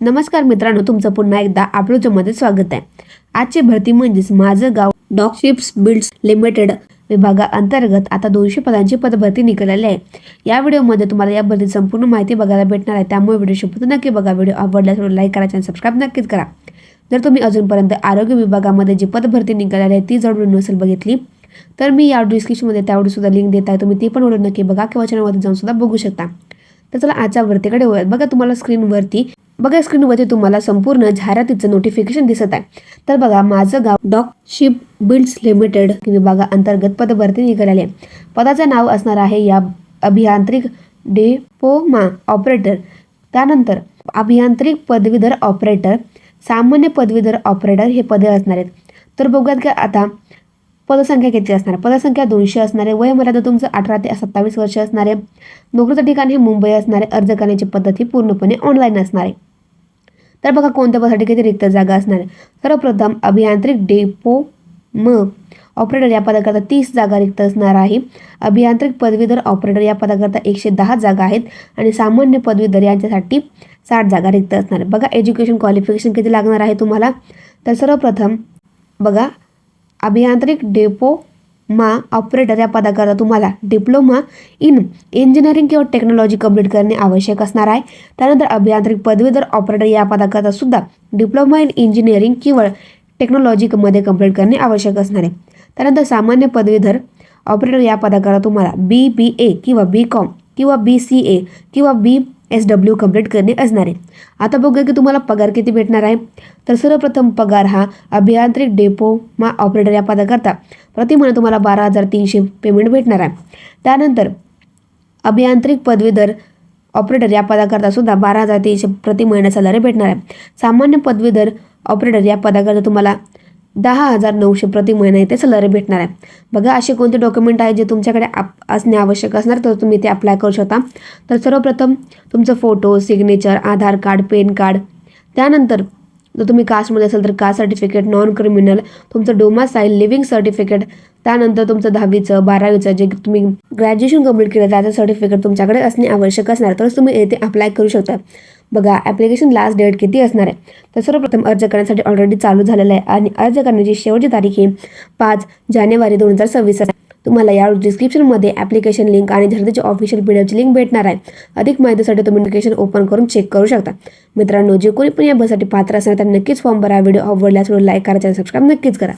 नमस्कार मित्रांनो तुमचं पुन्हा एकदा आपलोच्यामध्ये स्वागत आहे. आजची भरती म्हणजेच माझं गाव डॉगशिप्स बिल्ड्स लिमिटेड विभागाअंतर्गत आता दोनशे पदांची पदभरती निघालेली आहे. या व्हिडिओमध्ये तुम्हाला या भरतीची संपूर्ण माहिती बघायला भेटणार आहे. त्यामुळे व्हिडिओ शिपत नक्की बघा. व्हिडिओ आवडल्यास लाईक करा आणि सबस्क्राईब नक्कीच करा. जर तुम्ही अजूनपर्यंत आरोग्य विभागामध्ये जी पदभरती निघालेली आहे ती जर नसेल बघितली तर मी या डिस्क्रिप्शनमध्ये त्यावर सुद्धा लिंक देत आहे. तुम्ही ती पण व्हिडिओ नक्की बघा किंवा चॅनलमध्ये जाऊन सुद्धा बघू शकता. तर चला आजच्या वरतीकडे वळूयात. बघा तुम्हाला स्क्रीनवरती बघा स्क्रीनवरती तुम्हाला संपूर्ण जाहिरातीचं नोटिफिकेशन दिसत आहे. तर बघा Mazagon dock ship builds limited विभागाअंतर्गत पदभरती निघाले आहे. पदाचं नाव असणार आहे या अभियांत्रिक डेपोमा ऑपरेटर त्यानंतर अभियांत्रिक पदवीधर ऑपरेटर सामान्य पदवीधर ऑपरेटर हे पदे असणार आहेत. तर बघूयात की आता पदसंख्या किती असणार पदसंख्या दोनशे असणारे वयमर्यादा तुमचं अठरा ते सत्तावीस वर्ष असणारे नोकरीचं ठिकाण हे मुंबई असणारे अर्ज करण्याची पद्धत ही पूर्णपणे ऑनलाईन असणार आहे. तर बघा कोणत्या पदासाठी किती रिक्त जागा असणार सर्वप्रथम अभियांत्रिक डेपो म. ऑपरेटर या पदाकरता तीस जागा रिक्त असणार आहे. अभियांत्रिक पदवीधर ऑपरेटर या पदाकरता एकशे दहा जागा आहेत आणि सामान्य पदवीधर यांच्यासाठी साठ जागा रिक्त असणार बघा एज्युकेशन क्वालिफिकेशन किती लागणार आहे तुम्हाला? तर सर्वप्रथम बघा अभियांत्रिक डेपो मा ऑपरेटर या पदाकरता तुम्हाला डिप्लोमा इन इंजिनिअरिंग किंवा टेक्नॉलॉजी कंप्लीट करणे आवश्यक असणार आहे. त्यानंतर अभियांत्रिक पदवीधर ऑपरेटर या पदाकरता सुद्धा डिप्लोमा इन इंजिनिअरिंग किंवा टेक्नॉलॉजीमध्ये कंप्लीट करणे आवश्यक असणार आहे. त्यानंतर सामान्य पदवीधर ऑपरेटर या पदाकरता तुम्हाला बी बी ए किंवा बी कॉम किंवा बी सी ए किंवा बी एस डब्ल्यू कंप्लीट करणे असणार आहे. आता बघूया की तुम्हाला पगार किती भेटणार आहे. तर सर्वप्रथम पगार हा अभियांत्रिक डेपो मा ऑपरेटर या पदाकरता प्रति महिना तुम्हाला बारा हजार तीनशे पेमेंट भेटणार आहे. त्यानंतर अभियांत्रिक पदवीधर ऑपरेटर या पदाकरता सुद्धा बारा हजार तीनशे प्रति महिना सॅलरी भेटणार आहे. सामान्य पदवीधर ऑपरेटर या पदाकरता तुम्हाला दहा हजार नऊशे प्रति महिना इथे सॅलरी भेटणार आहे. बघा असे कोणते डॉक्युमेंट आहे जे तुमच्याकडे आप असणे आवश्यक असणार तर तुम्ही ते अप्लाय करू शकता. तर सर्वप्रथम तुमचं photo signature Aadhaar card pan card. त्यानंतर जर तुम्ही कास्टमध्ये असेल तर कास्ट सर्टिफिकेट नॉन क्रिमिनल तुमचं डोमासाईल लिव्हिंग सर्टिफिकेट त्यानंतर तुमचं दहावीचं बारावीचं जे तुम्ही ग्रॅज्युएशन कंप्लीट केलं त्याचं सर्टिफिकेट तुमच्याकडे असणे आवश्यक असणार. तरच तुम्ही येथे अप्लाय करू शकता. बघा ॲप्लिकेशन लास्ट डेट किती असणार आहे? तर सर्वप्रथम अर्ज करण्यासाठी ऑलरेडी चालू झालेलं आहे आणि अर्ज करण्याची शेवटची तारीख ही पाच जानेवारी दोन हजार सव्वीस आहे. तुम्हाला या डिस्क्रिप्शनमध्ये ॲप्लिकेशन लिंक आणि झरतेची ऑफिशियल पी डी लिंक भेटणार आहे. अधिक माहितीसाठी तुम्ही नोटिफिकेशन ओपन करून चेक करू शकता. मित्रांनो जे कोणी पण या बससाठी पात्र असणार तर नक्कीच फॉर्म भरा. व्हिडिओ आवडल्यास व्हिडिओ लाईक करा चॅनल सबस्क्राईब नक्कीच करा.